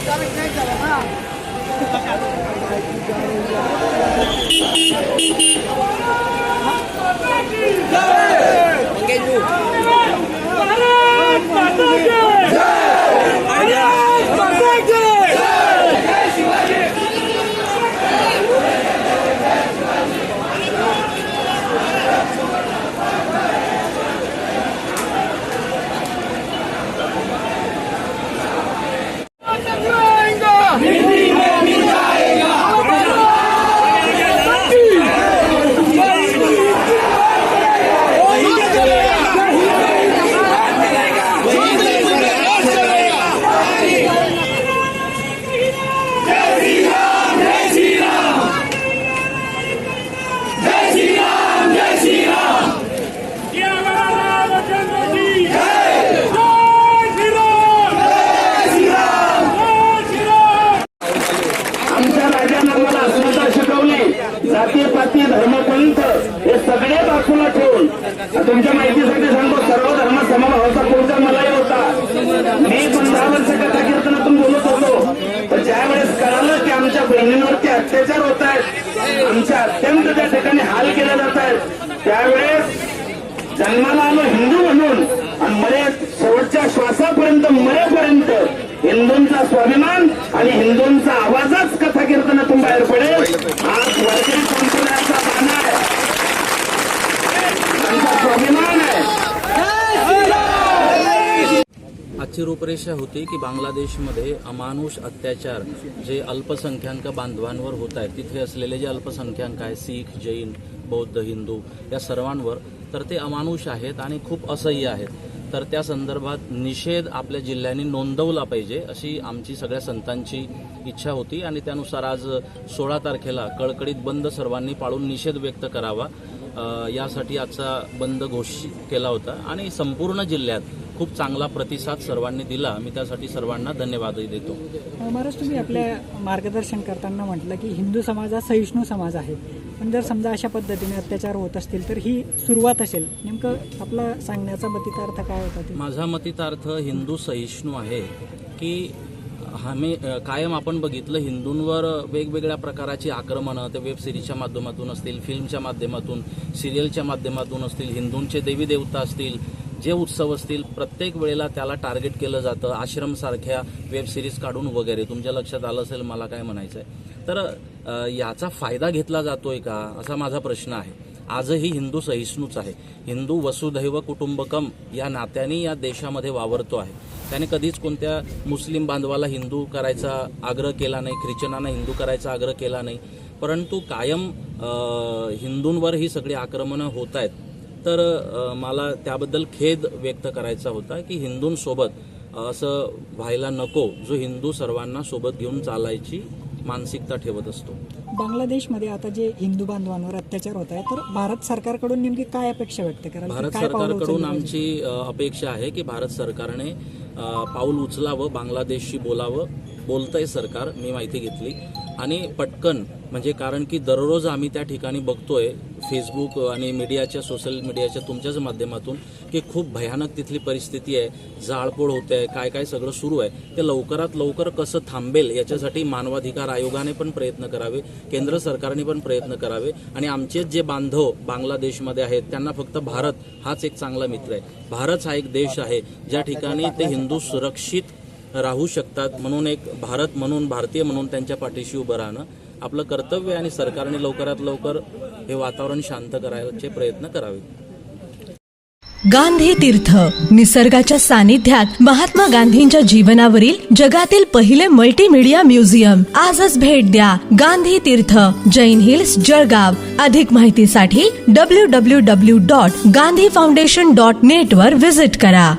Thank you. जन्माला आलो हिंदू म्हणून. आणि मरे शेवटच्या श्वासापर्यंत मरेपर्यंत हिंदूंचा स्वाभिमान आणि हिंदूंचा आवाजच कथा कीर्तनातून बाहेर पडेल. आज वारकरी संप्रदायाचा बाणा आहे. त्यांचा स्वाभिमान आहे. आजची रूपरेषा होती की बांगलादेशमध्ये अमानुष अत्याचार जे अल्पसंख्याक बांधवांवर होत आहेत तिथे असलेले जे अल्पसंख्याक आहे सीख जैन बौद्ध हिंदू या सर्वांवर तर ते अमानुष आहेत आणि खूप असह्य आहेत. तर त्या संदर्भात निषेध आपल्या जिल्ह्याने नोंदवला पाहिजे अशी आमची सगळ्या संतांची इच्छा होती आणि त्यानुसार आज सोळा तारखेला कडकडीत बंद सर्वांनी पाळून निषेध व्यक्त करावा यासाठी आजचा बंद घोषित केला होता. आणि संपूर्ण जिल्ह्यात खूप चांगला प्रतिसाद सर्वांनी दिला. मी त्यासाठी सर्वांना धन्यवादही देतो. महाराज तुम्ही आपल्या मार्गदर्शन करताना म्हटलं की हिंदू समाज हा सहिष्णू समाज आहे. पण जर समजा अशा पद्धतीने अत्याचार होत असतील तर ही सुरुवात असेल. नेमकं आपला सांगण्याचा मतितार्थ काय होता माझा मतितार्थ हिंदू सहिष्णू आहे की हमे कायम आपण बघितलं हिंदूंवर वेगवेगळ्या प्रकारची आक्रमणं ते वेब सिरीजच्या माध्यमातून असतील फिल्मच्या माध्यमातून सिरियलच्या माध्यमातून असतील हिंदूंचे देवी देवता असतील जे उत्सव असतील प्रत्येक वेळेला त्याला टार्गेट केलं जातं आश्रमसारख्या वेब सिरीज काढून वगैरे. तुमच्या लक्षात आलं असेल मला काय म्हणायचं आहे तर याचा फायदा घेतला जातोय का? असा माझा प्रश्न आहे. आजही हिंदू सहिष्णूच आहे. हिंदू वसुधैव कुटुंबकम या नात्याने या देशामध्ये वावरतो आहे. त्याने कधीच कोणत्या मुस्लिम बांधवाला हिंदू करायचा आग्रह केला नाही ख्रिश्चनांना हिंदू करायचा आग्रह केला नाही. परंतु कायम हिंदूंवर ही सगळी आक्रमणं होत आहेत. तर मला त्याबद्दल खेद व्यक्त करायचा होता की हिंदूंसोबत असं व्हायला नको जो हिंदू सर्वांना सोबत घेऊन चालायची मानसिकता ठेवत असतो. बांगलादेशमध्ये आता जे हिंदू बांधवांवर अत्याचार होत आहे तर भारत सरकारकडून नेमकी काय अपेक्षा व्यक्त कराल? भारत सरकारकडून? आमची अपेक्षा आहे की भारत सरकारने पाऊल उचलावं बांगलादेशशी बोलावं बोलतंय सरकार मी माहिती घेतली. आणि पटकन म्हणजे कारण की दररोज आम्ही त्या ठिकाणी बघतोय फेसबुक आणि मीडियाच्या सोशल मीडियाच्या तुमच्याच माध्यमातून की खूप भयानक तिथली परिस्थिती आहे जाळपोळ होते आहे काय काय सगळं सुरू आहे. ते लवकरात लवकर कसं थांबेल याच्यासाठी मानवाधिकार आयोगाने पण प्रयत्न करावे केंद्र सरकारने पण प्रयत्न करावे आणि आमचे जे बांधव बांगलादेशमध्ये आहेत त्यांना फक्त भारत हाच एक चांगला मित्र आहे. भारत हा एक देश आहे ज्या ठिकाणी ते हिंदू सुरक्षित राहू शकतात म्हणून एक भारत म्हणून भारतीय म्हणून त्यांच्या पाठीशी उभं राहणं आपलं कर्तव्य आणि सरकारने लवकरात लवकर हे वातावरण शांत करायचे प्रयत्न करावे. गांधी तीर्थ. निसर्गाच्या सानिध्यात महात्मा गांधींच्या जीवनावरील जगातील पहिले मल्टीमीडिया म्युझियम आजच भेट द्या गांधी तीर्थ. जैन हिल्स जळगाव. अधिक माहितीसाठी W W W dot Gandhi foundation dot net वर विजिट करा.